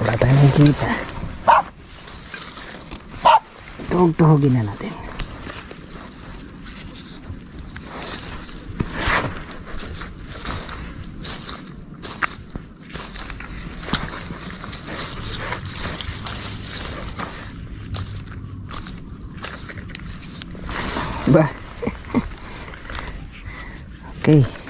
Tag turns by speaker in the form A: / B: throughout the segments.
A: Wala tayong nakikita. Tuhog-tuhogin na natin. Okay.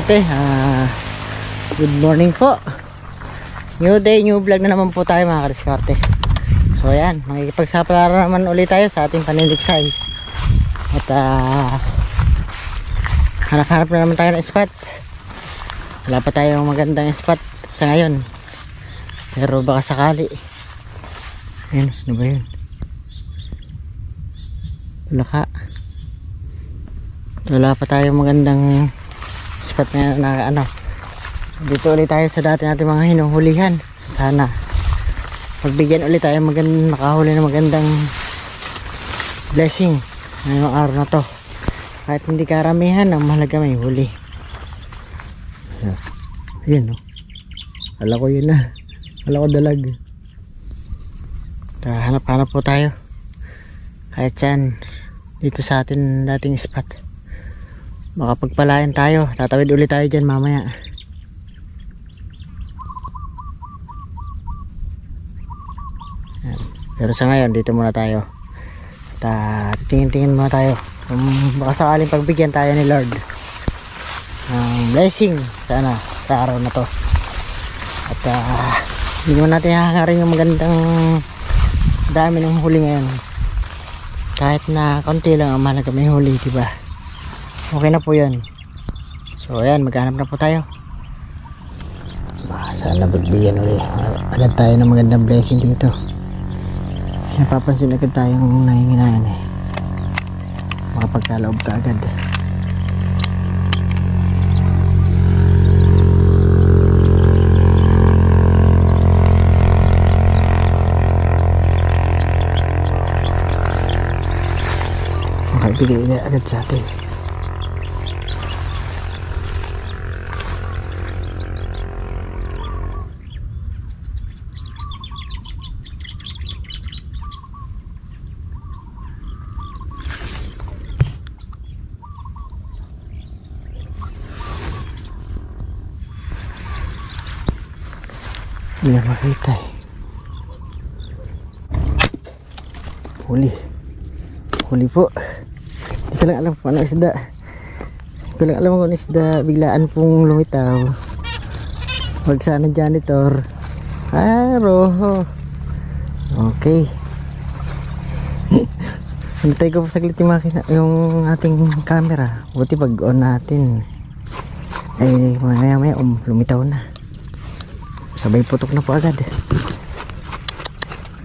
A: Kariskate. ah, good morning po. New day, new vlog na naman po tayo mga kariskarte. So ayan, makikipagsapala naman ulit tayo sa ating panindiksay. At ah, hanap-hanap na naman tayo ng spot. Wala pa tayong magandang spot sa ngayon. Pero baka sakali. Ayun, ano ba yun? Wala ka. Wala pa tayong magandang spot na, na ano. Dito ulit tayo sa dati natin mga hinuhulihan. Sana pagbigyan ulit tayo magandang nakahuli na magandang blessing ngayong araw na to. Kahit hindi karamihan, ang mahalaga may huli. Ayun no. Kala ko yun na. Kala ko dalag. Hanap-hanap po tayo. Kahit saan. Dito sa atin dating spot. Baka pagpalayan tayo. Tatawid ulit tayo dyan mamaya. Pero sa ngayon, dito muna tayo. At ah, titingin-tingin muna tayo. Kung baka sakaling pagbigyan tayo ni Lord ng blessing sana sa araw na to. At ah, hindi naman natin hahangarin yung magandang dami ng huli ngayon. Kahit na konti lang ang mahalaga may huli, di ba? Okay na po yun. So ayan, maghanap na po tayo. Baka sana pagbigyan ulit. Agad tayo ng magandang blessing dito. Napapansin agad tayong nahinginayan eh. Makapagkaloob ka agad. Makabigay na agad sa atin. Hindi na makita eh. Huli. Huli po. Hindi ko lang alam kung ano isda. Hindi ko lang alam kung ano isda. Biglaan pong lumitaw. Huwag sana janitor. Ah, roho. Okay. Hintay ko po saglit yung makina, yung ating camera. Buti pag on natin. Ay, maya maya um, lumitaw na. Sabay putok na po agad.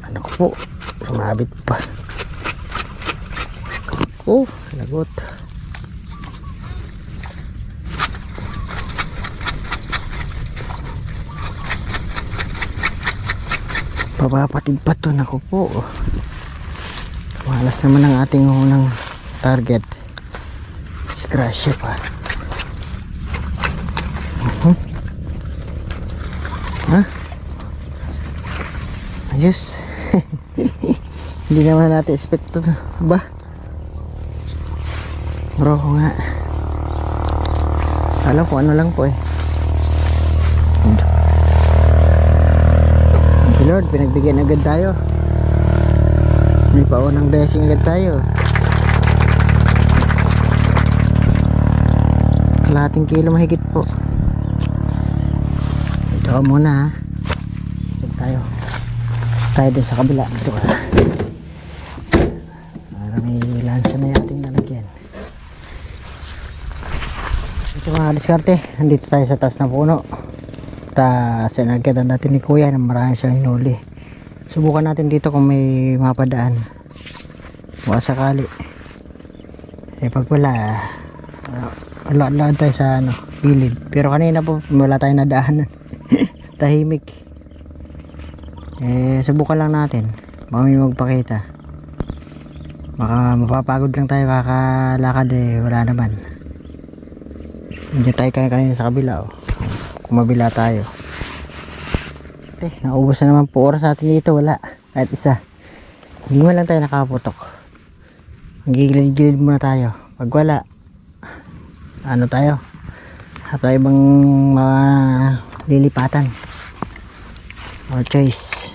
A: Ano ko po? Sumabit pa. Oh, lagot. Papapatid pa to. Naku po. Malas naman ang ating unang target. Scratch pa. Ha? Ayos. Hindi naman natin expect to. Ba? Bro nga. Alam ko ano lang po eh. Thank you Lord, pinagbigyan agad tayo. May paunang blessing agad tayo. Kalahating kilo mahigit po. Ito muna ha. Tayo. Tayo din sa kabila. Ito ka. Para may lansa na yating nalagyan. Ito mga diskarte. Andito tayo sa taas ng puno. Ta sinagkatan natin ni kuya na marami siyang hinuli. Subukan natin dito kung may mapadaan. Baka sakali. Eh pag wala, uh, wala tayo sa ano, kilid. Pero kanina po, wala tayong nadaanan. Tahimik. Eh, subukan lang natin. Baka may magpakita. Baka mapapagod lang tayo kakalakad eh. Wala naman. Hindi tayo kanina kanina sa kabila oh. Kung mabila tayo. Eh, naubos na naman po oras natin dito. Wala. Kahit isa. Hindi mo lang tayo nakaputok. Gigilid-gilid muna tayo. Pag wala, ano tayo? Sa tayo bang mga lilipatan? Or choice.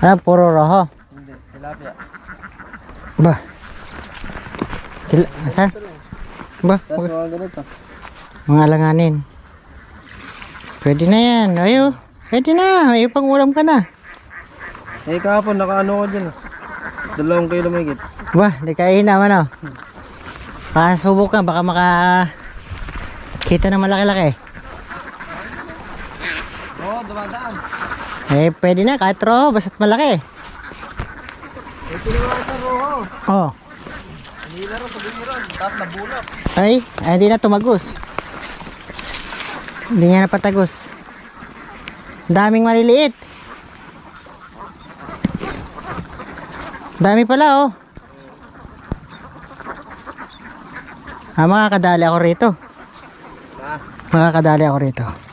A: Ano, puro roho?
B: Hindi, tilapia.
A: Ba? Kila, asan? Ba?
B: Tapos mga ganito.
A: Mga alanganin. Pwede na yan. Ayo. Pwede na. May pang ulam ka na.
B: Eh kahapon nakaano ko dyan. ah. Dalawang kilo may git.
A: Ba, di kain naman oh. Baka subukan, baka maka kita na malaki-laki.
B: Oo, oh, dumadaan.
A: Eh, pwede na, kahit roho, basta't malaki.
B: Eh, kinuha sa roho.
A: Oh.
B: Nilaro sa biniron. Tapos nabulok.
A: Ay, ay, hindi na tumagos. Hindi niya napatagos. Daming maliliit. Dami pala oh. Ah, makakadali ako rito.
B: Ah,
A: Makakadali ako rito.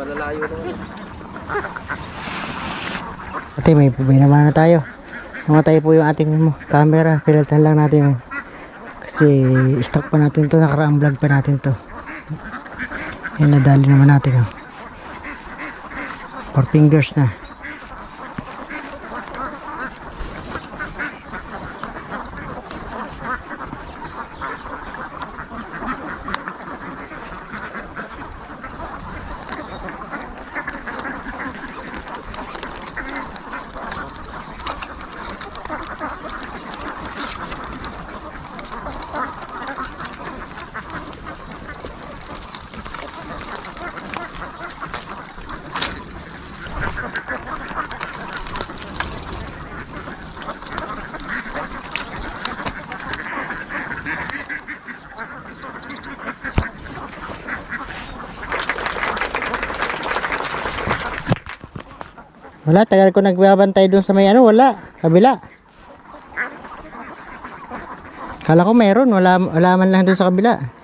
B: Ay, ay, malalayo na.
A: Ate, may, may naman na tayo. Namatay po yung ating camera. Pinaltan lang natin. Kasi stock pa natin to. Nakaraang vlog pa natin to. Yan, nadali naman natin. Oh. Four fingers na. Wala, tagal ko nagbabantay dun sa may ano, wala. Kabila. Kala ko meron, wala, wala man lang dun sa kabila.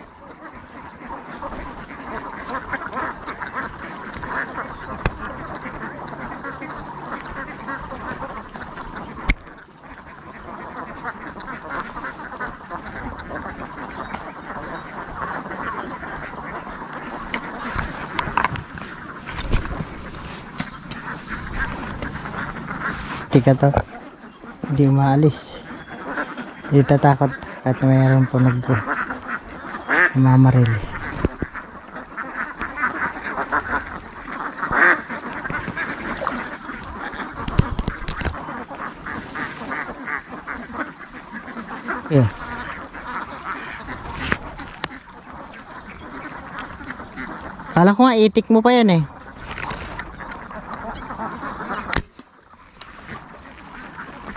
A: To. Hindi umaalis. Hindi tatakot kahit na mayroon po nag mamaril. Yeah. Kala ko nga itik mo pa yan eh.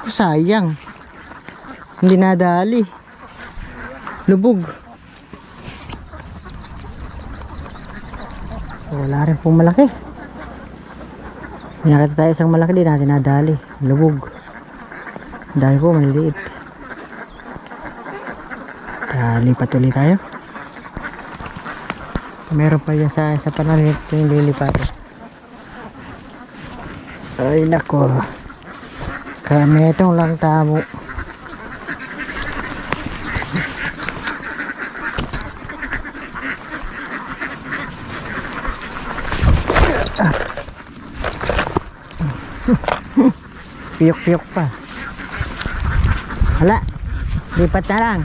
A: Ko sayang. Hindi nadali. Lubog. Wala rin pong malaki. May nakita tayo isang malaki din natin nadali. Lubog. Dahil po maliliit. Lipat ulit tayo. Meron pa yan sa, sa panalit yung lilipat. Ay nako. Kami itong lang tamo. Piyok-piyok pa. Hala. Lipat na lang.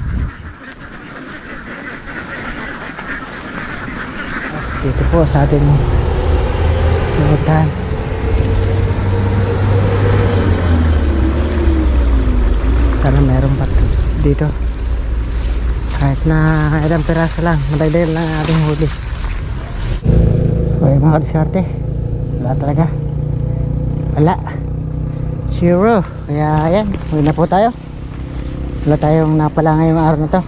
A: Dito po sa ating lutan. Sana meron pa to- dito. Kahit na ilang piraso lang. Madagdagan lang ang ating huli. Okay mga kadiskarte. Wala talaga. Wala. Zero. Kaya ayan. Huwi na po tayo. Wala tayong napala ngayong araw na to.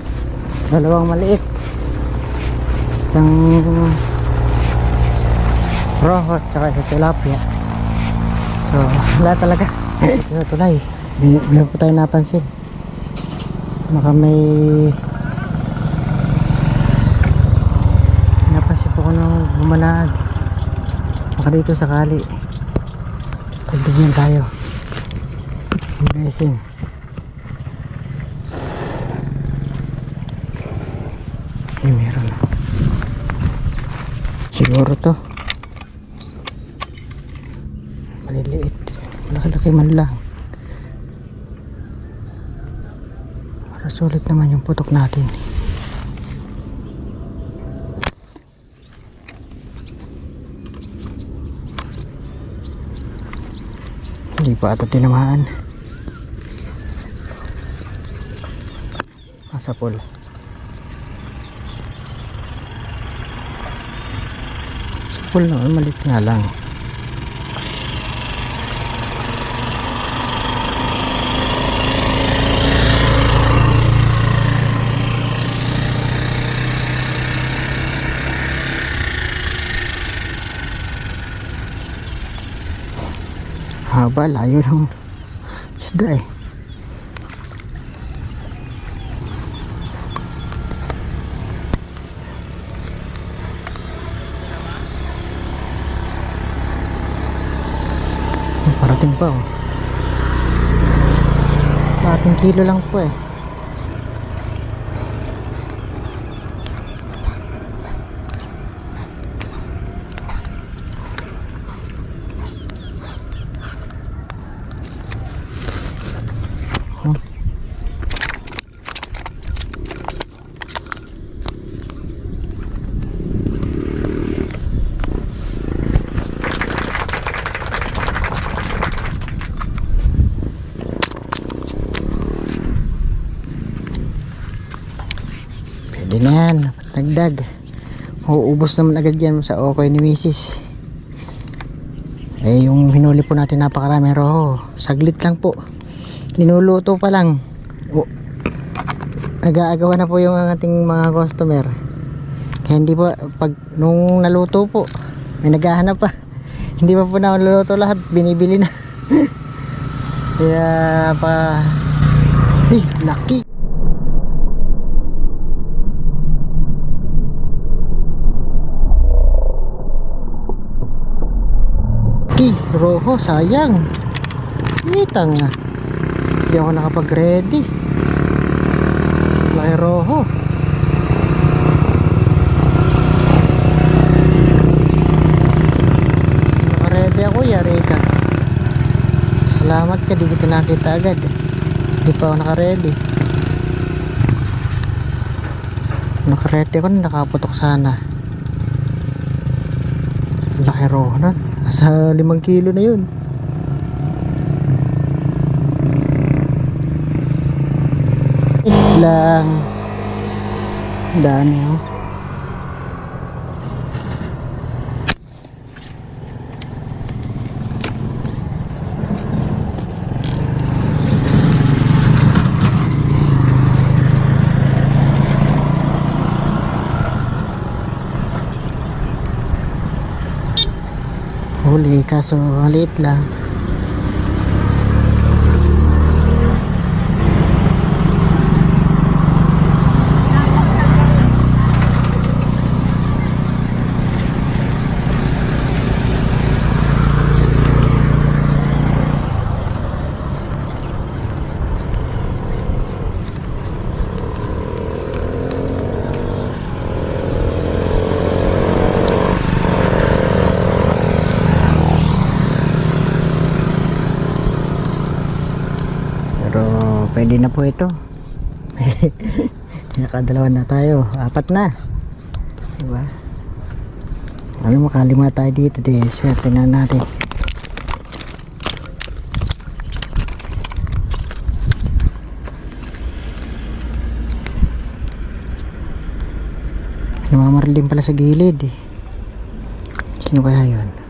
A: Dalawang maliit. Isang roho at saka sa tilapia. So, wala talaga. Ito tulay. Hindi, hindi po tayo napansin. Baka may napansin po ko nung bumanag. Baka dito sakali. Pagdigyan tayo. Blessing. Ay, meron. Siguro to. Maliliit. Malaki man lang. Para sulit naman yung putok natin. Hindi pa ito tinamaan. Nasa pool. Sa pool naman, malit nga lang. Haba, layo ng isda eh. Parating pa oh. Parating kilo lang po eh. Yan. Dagdag. Uubos naman agad yan sa okay ni Mrs. Eh, yung hinuli po natin napakarami roho. Saglit lang po. Linuluto pa lang. O, nag-aagawa na po yung ating mga customer. Kaya hindi po, pag nung naluto po, may naghahanap pa. hindi pa po na naluluto lahat. Binibili na. Kaya pa... Hey, lucky! Ki, roho, sayang. Itang nga. Hindi ako nakapag-ready. May roho. Naka-ready ako, yari ka. Salamat ka, di kita nakita agad. Hindi pa ako naka-ready. Naka-ready ako, nakaputok sana. Laki roho nun. Nasa limang kilo na yun. Lang. Dami oh. Huli kaso maliit lang. Pero pwede na po ito. Nakadalawa na tayo. Apat na. Diba? Ano makalima tayo dito. Di, swerte na natin. Namamaril din pala sa gilid eh. Sino kaya yun?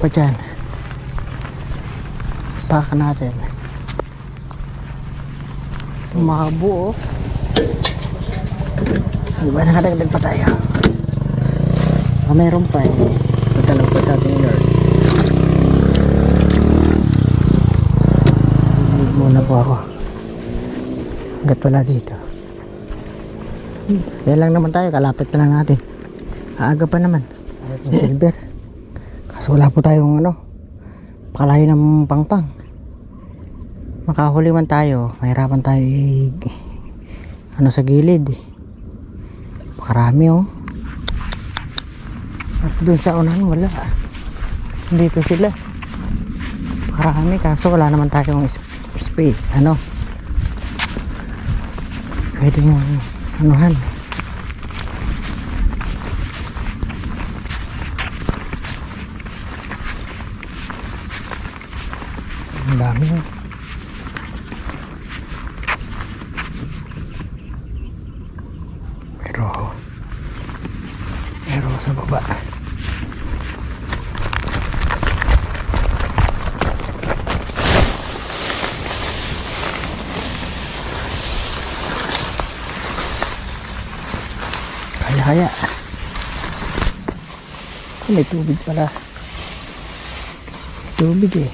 A: Pa dyan. Baka natin. Tumabo oh. Di ba nakadagdag pa tayo? Baka meron pa eh. Tatalog pa sa ating Lord. Hindi muna po ako. Hanggat wala dito. Kaya lang naman tayo, kalapit na lang natin. Aaga pa naman. Silver. Kaso wala po tayong ano, pakalayo ng pangpang. Makahuli man tayo, mahirapan tayo ano sa gilid. Makarami oh. At doon sa unahan wala. Dito sila. Makarami kaso wala naman tayong spade. Ano? Pwede mo anuhan. Ang dami. oh. Pero pero sa baba. Kaya kaya. Oh, may tubig pala. Tubig eh.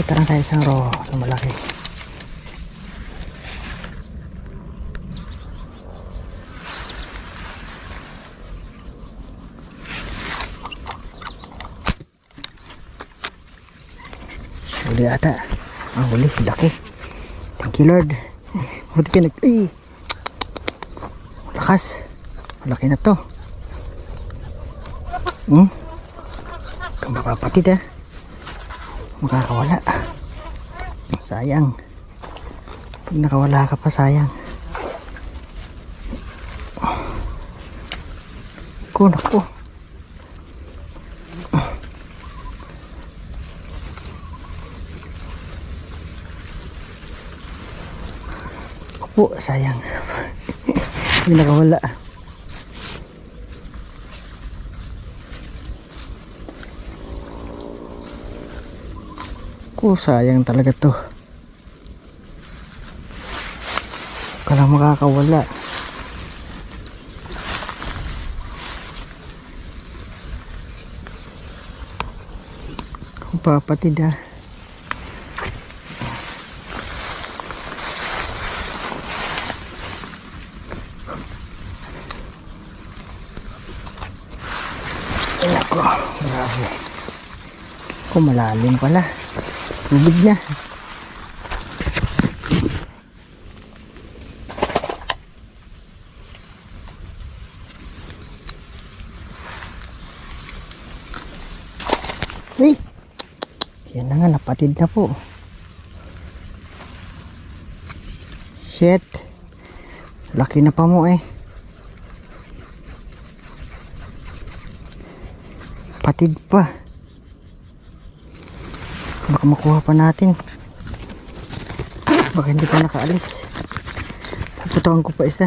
A: Kita lang tayo isang row na malaki. Huli ata. Ang huli, laki. Thank you Lord. Buti ka nag... Ay! Lakas. Malaki na to. Hmm? Kung mapapatid ah. Makakawala. Sayang. Pag nakawala ka pa, sayang. Ko, naku. Po, sayang. Hindi nakawala. Ko, sayang talaga to. Kala makakawala. Papatid ah. Ay, Nako, grabe. Kung malalim pala. Tubig na. Ay! Yan na nga, napatid na po. Shit. Laki na pa mo eh. Patid pa. Baka makuha pa natin. Baka hindi pa nakaalis. Puputawan ko pa isa.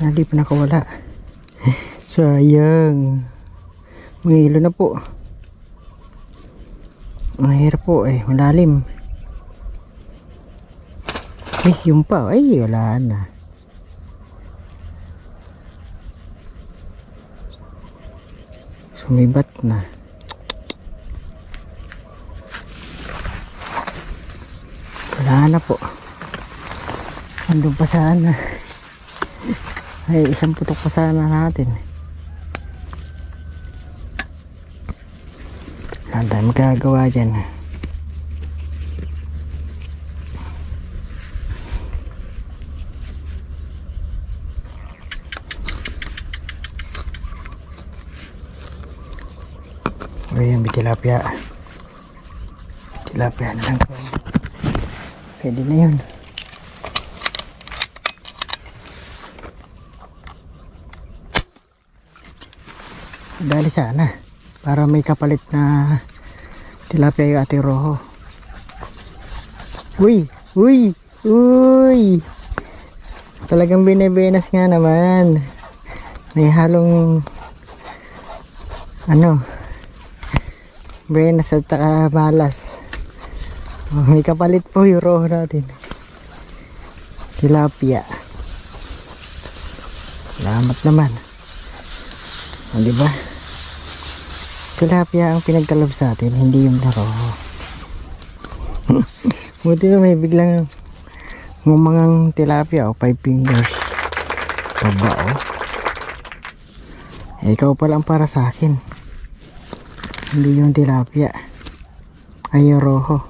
A: Sana di pa nakawala. Sayang. Mangilo na po. Mahirap po eh. Malalim. Eh, yung pa. Ay, wala na. Sumibat na. Wala na po. Andun pa sana. Ay, isang putok pa sana natin. Wala tayo magagawa dyan. O yun, may tilapia. Tilapia na lang. Pwede na yun. Dali sana. Para may kapalit na tilapia yung ate Rojo. Uy! Uy! Uy! Talagang binebenas nga naman. May halong ano benas at saka malas. May kapalit po yung roho natin. Tilapia. Salamat naman. O, di ba? Tilapia ang pinagkalob sa atin, hindi yung laro. Buti na may biglang ngumangang tilapia o five fingers. Baba o. Eh, ikaw pa lang para sa akin. Hindi yung tilapia. Ay yung roho.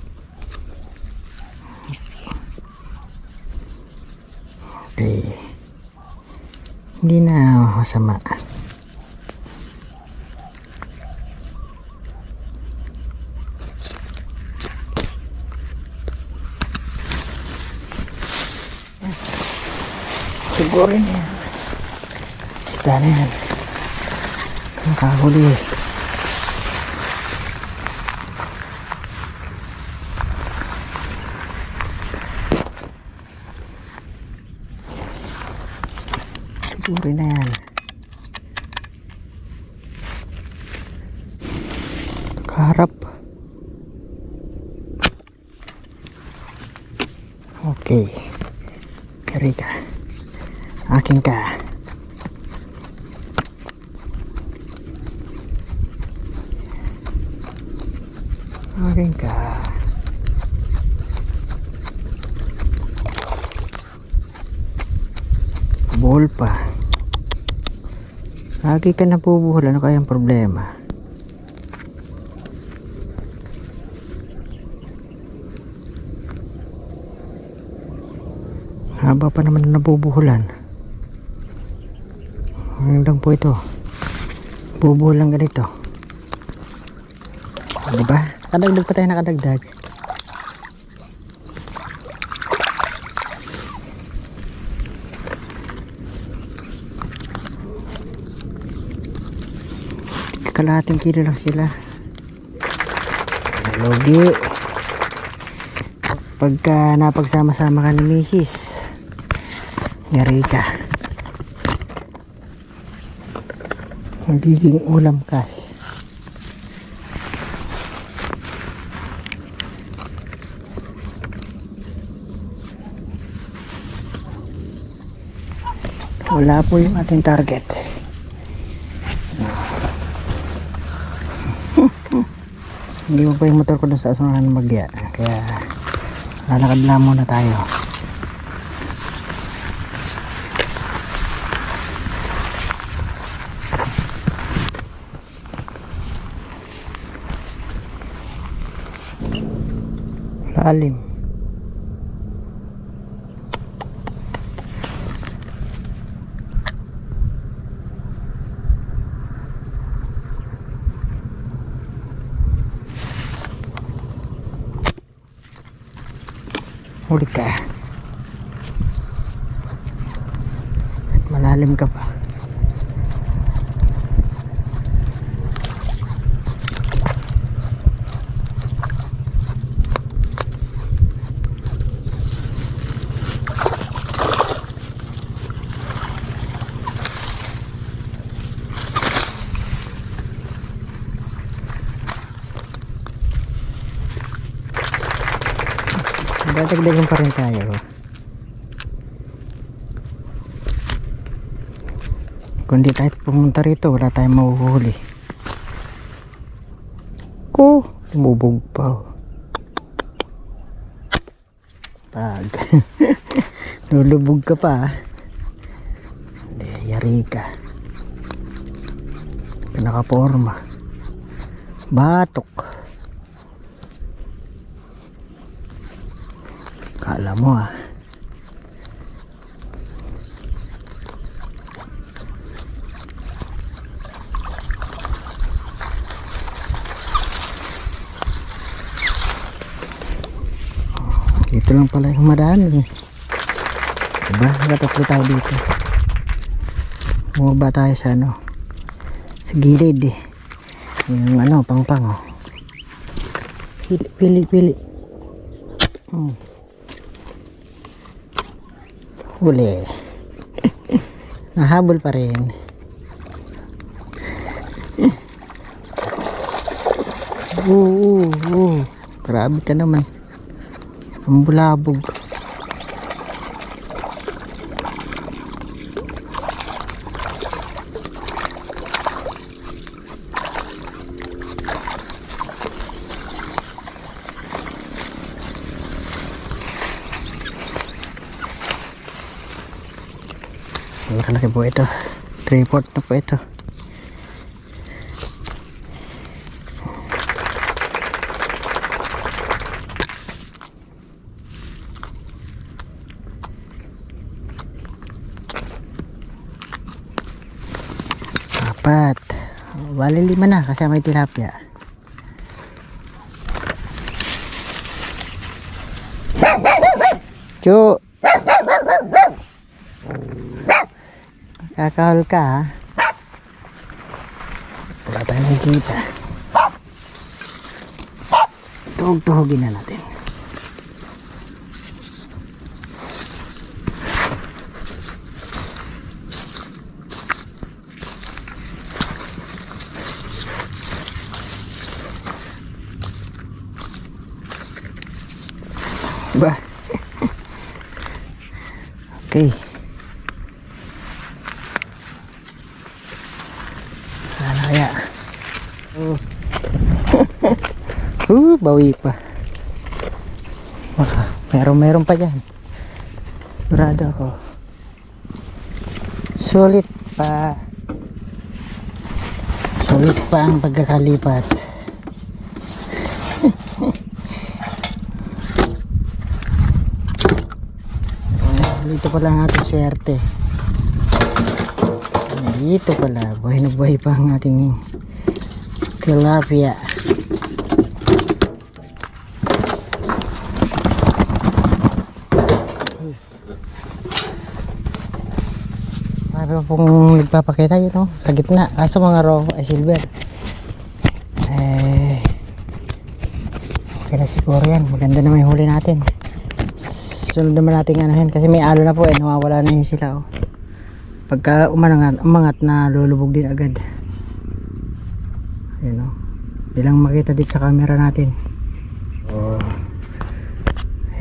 A: Okay. Hindi na masama. Siguro na yan. Isda na yan. Nakahuli. Siguro na yan. Kaharap. Okay. Kari ka. Akin ka. Akin ka. Ball pa. Lagi ka napubuhol. Ano kayang problema? Haba pa naman na nabubuhulan. Ano lang po ito? Bubuhol lang ganito. Diba? Nakadagdag pa tayo nakadagdag. Kalahating kilo lang sila. Logi. Pagka napagsama-sama ka ni Mrs. Yari ka. Magiging ulam ka. Wala po yung ating target. Hindi mo pa yung motor ko dun sa asunan magya. Kaya lalakad lang muna tayo. Lalim. Huli ka. Malalim ka pa. Dadagdagan pa rin tayo. Kung di tayo pumunta rito, wala tayong mahuhuli. Ko, lumubog pa. Pag. Lulubog ka pa. Hindi, yari ka. Pinakaporma. Batok. Kala mo ah. Dito lang pala yung marami eh. Diba? Nakatatlo tayo dito. Bumaba tayo sa ano. Sa gilid eh. Yung ano, pang-pang oh. Pili, pili, pili. Hmm. Huli. Nahabol pa rin. Oo, oo, oo. Grabe ka naman. Ang bulabog. Malaki po ito. 3 na po ito. Apat. Bali lima na kasi may. Kakahol ka ha. Wala tayong nakikita. Tuhog-tuhogin na natin. Ba. okay. Sana kaya. Oh. uh, bawi pa. Baka, meron meron pa dyan. Sigurado ako. Sulit pa. Sulit pa ang pagkakalipat. Dito pala ang ating swerte. Dito pala, buhay na buhay pa ang ating tilapia. Marami pa pong nagpapakita yun, no? Sa gitna. Kaso mga raw ay silver. Eh, okay na siguro yan. Maganda naman yung huli natin. Sunod naman natin anahin kasi may alo na po eh. Nawawala na yun sila, oh pagka umangat, umangat na lulubog din agad yun o di lang makita dito sa camera natin oh.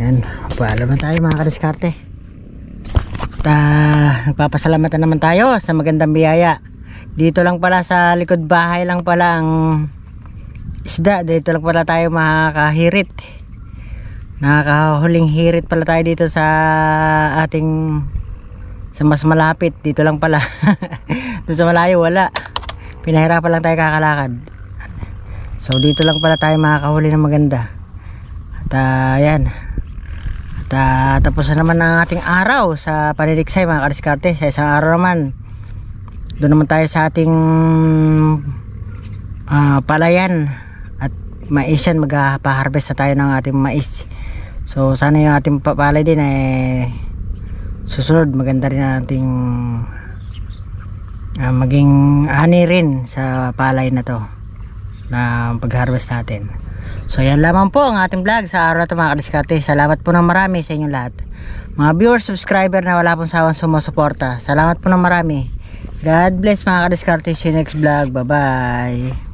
A: yan paalam na tayo mga kadiskarte at uh, nagpapasalamat na naman tayo sa magandang biyaya. Dito lang pala sa likod bahay lang pala ang isda. Dito lang pala tayo makakahirit. Nakakahuling hirit pala tayo dito sa ating sa mas malapit. Dito lang pala. Doon sa malayo wala. Pinahirapan lang tayo kakalakad. So dito lang pala tayo makakahuli ng maganda. At uh, yan at uh, tapos na naman ang ating araw sa paniliksay mga kadiskarte. Sa isang araw naman doon naman tayo sa ating uh, palayan. At maisan magpaharvest na tayo ng ating mais. So sana yung ating papalay din eh susunod maganda rin nating uh, maging ani rin sa palay na to na pag-harvest natin so yan lamang po ang ating vlog sa araw na ito mga kadiskarte salamat po ng marami sa inyong lahat. Mga viewers, subscriber na wala pong sawang sumusuporta. Salamat po ng marami. God bless mga kadiskarte. See you next vlog. Bye bye